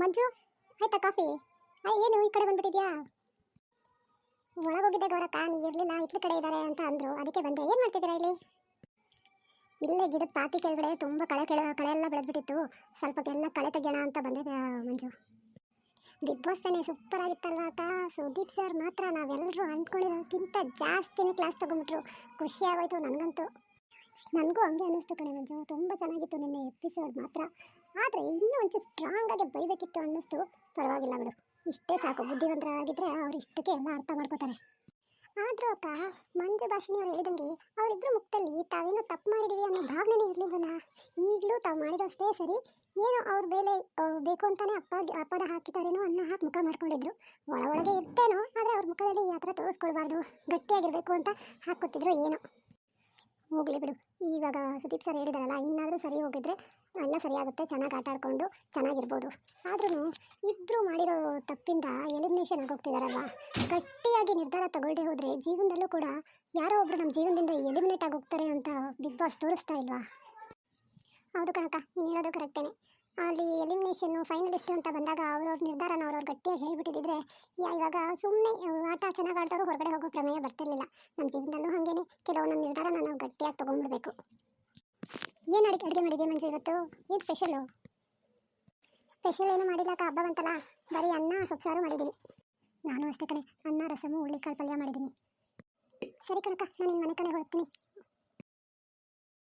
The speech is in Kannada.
ಮಂಜು, ಆಯ್ತಾ ಕಾಫಿ? ಏನು, ಈ ಕಡೆ ಬಂದ್ಬಿಟ್ಟಿದ್ಯಾ? ಒಳಗೋಗಿದ್ದೆ ಗೌರಕ್ಕ ನೀವು ಇರಲಿಲ್ಲ ಇತ್ಲ ಕಡೆ ಇದ್ದಾರೆ ಅಂತ ಅಂದರು. ಅದಕ್ಕೆ ಬಂದೆ. ಏನು ಮಾಡ್ತಿದ್ದೀರಾ ಇಲ್ಲಿ? ಇಲ್ಲೇ ಗಿಡದ ಪಾತಿ ಕೆಳಗಡೆ ತುಂಬ ಕಳೆ ಕೆಳ ಕಳೆ ಎಲ್ಲ ಬೆಳೆದ್ಬಿಟ್ಟಿತ್ತು. ಸ್ವಲ್ಪ ಎಲ್ಲ ಕಳೆ ತೆಗೆಯೋಣ ಅಂತ ಬಂದಿದೆ ಮಂಜು. ಬಿಗ್ ಬಾಸ್ ತಾನೇ ಸೂಪರ್ ಆಗಿತ್ತಲ್ವಾ ಅಕ್ಕ? ಸುದೀಪ್ ಸರ್ ಮಾತ್ರ ನಾವೆಲ್ಲರೂ ಅಂದ್ಕೊಂಡಿರೋಕ್ಕಿಂತ ಜಾಸ್ತಿನೇ ಕ್ಲಾಸ್ ತೊಗೊಂಬಿಟ್ರು ಖುಷಿ ಆಗೋಯ್ತು ನನಗಂತೂ. ನನಗೂ ಹಂಗೆ ಅನ್ನಿಸ್ತು ಕಣೆ ಮಂಜು. ತುಂಬ ಚೆನ್ನಾಗಿತ್ತು ನಿನ್ನೆ ಎಪಿಸೋಡ್ ಮಾತ್ರ. ಆದರೆ ಇನ್ನೂ ಒಂಚೂರು ಸ್ಟ್ರಾಂಗ್ ಆಗಿ ಬೈಬೇಕಿತ್ತು ಅನ್ನಿಸ್ತು. ಪರವಾಗಿಲ್ಲ ಬಿಡು. ಇಷ್ಟೇ ಸಾಕು. ಬುದ್ಧಿವಂತರಾಗಿದ್ದರೆ ಅವ್ರು ಇಷ್ಟಕ್ಕೆ ಎಲ್ಲ ಅರ್ಥ ಮಾಡ್ಕೋತಾರೆ. ಆದರೂ ಅಕ್ಕ ಮಂಜು ಭಾಷಣಿ ಅವ್ರು ಹೇಳಿದಂಗೆ ಅವರಿಬ್ಬರು ಮುಖದಲ್ಲಿ ತಾವೇನೋ ತಪ್ಪು ಮಾಡಿದೀವಿ ಅನ್ನೋ ಭಾವನೆ ಇರಲಿಲ್ಲ ಈಗಲೂ ತಾವು ಮಾಡಿದಷ್ಟೇ ಸರಿ. ಏನೋ ಅವ್ರ ಆ, ಬೇಕು ಅಂತಾನೆ ಅಪ್ಪ ಅಪ್ಪದ ಹಾಕಿದ್ದಾರೇನೋ ಅನ್ನ ಹಾಕಿ ಮುಖ ಮಾಡ್ಕೊಂಡಿದ್ರು. ಒಳ ಒಳಗೆ ಇರ್ತೇನೋ ಆದರೆ ಅವ್ರ ಮುಖದಲ್ಲಿ ಈ ಥರ ತೋರಿಸ್ಕೊಳ್ಬಾರ್ದು. ಗಟ್ಟಿಯಾಗಿರಬೇಕು ಅಂತ ಹಾಕ್ಕೊತಿದ್ರು ಏನೋ. ಹೋಗಲಿ ಬಿಡು. ಇವಾಗ ಸುದೀಪ್ ಸರ್ ಹೇಳಿದಾರಲ್ಲ, ಇನ್ನಾದರೂ ಸರಿ ಹೋಗಿದ್ರೆ ಎಲ್ಲ ಸರಿಯಾಗುತ್ತೆ, ಚೆನ್ನಾಗಿ ಆಟ ಆಡ್ಕೊಂಡು ಚೆನ್ನಾಗಿರ್ಬೋದು. ಆದ್ರೂ ಇಬ್ಬರು ಮಾಡಿರೋ ತಪ್ಪಿಂದ ಎಲಿಮಿನೇಷನ್ ಆಗೋಗ್ತಿದಾರಲ್ವಾ? ಗಟ್ಟಿಯಾಗಿ ನಿರ್ಧಾರ ತಗೊಳ್ಳದೆ ಹೋದರೆ ಜೀವನದಲ್ಲೂ ಕೂಡ ಯಾರೋ ಒಬ್ರು ನಮ್ಮ ಜೀವನದಿಂದ ಎಲಿಮಿನೇಟ್ ಆಗೋಗ್ತಾರೆ ಅಂತ ಬಿಗ್ ಬಾಸ್ ತೋರಿಸ್ತಾ ಇಲ್ವಾ? ಹೌದು ಕಣಕ್ಕ, ನೀನು ಹೇಳೋದು ಕರೆಕ್ಟೇನೆ ಅಲ್ಲಿ ಎಲಿಮಿನೇಷನ್ನು ಫೈನಲಿಸ್ಟು ಅಂತ ಬಂದಾಗ ಅವ್ರವ್ರ ನಿರ್ಧಾರನ ಅವ್ರವ್ರು ಗಟ್ಟಿಯಾಗಿ ಹೇಳಿಬಿಟ್ಟಿದ್ರೆ ಇವಾಗ ಸುಮ್ಮನೆ ಆಟ ಚೆನ್ನಾಗಿ ಆಡ್ತಾರೋ ಹೊರಗಡೆ ಹೋಗೋ ಪ್ರಮೇಯ ಬರ್ತಿರಲಿಲ್ಲ. ನಮ್ಮ ಜೀವನದಲ್ಲೂ ಹಾಗೇನೆ. ಕೆಲವೊಂದು ನಿರ್ಧಾರನ ನಾವು ಗಟ್ಟಿಯಾಗಿ ತೊಗೊಂಡ್ಬಿಡ್ಬೇಕು ಏನು ಅಡುಗೆ ಅಡುಗೆ ಮಾಡಿದೆ ಮಂಜು ಇವತ್ತು? ಏನು ಸ್ಪೆಷಲು ಸ್ಪೆಷಲ್ ಏನು ಮಾಡಿಲ್ಲ ಅಕ್ಕ, ಹಬ್ಬ ಬಂತಲ್ಲ. ಬರೀ ಅನ್ನ ಸೊಪ್ಸಾರು ಮಾಡಿದ್ದೀನಿ ನಾನು ಅಷ್ಟೇ ಕಣೆ. ಅನ್ನ, ರಸಮು ಹುಳ್ಳಿಕಾಳು ಪಲ್ಯ ಮಾಡಿದ್ದೀನಿ ಸರಿ ಕಣಕ್ಕ, ನಾನು ನಿಮ್ಮ ಮನೆ ಕಡೆ ಹೊರಡ್ತೀನಿ.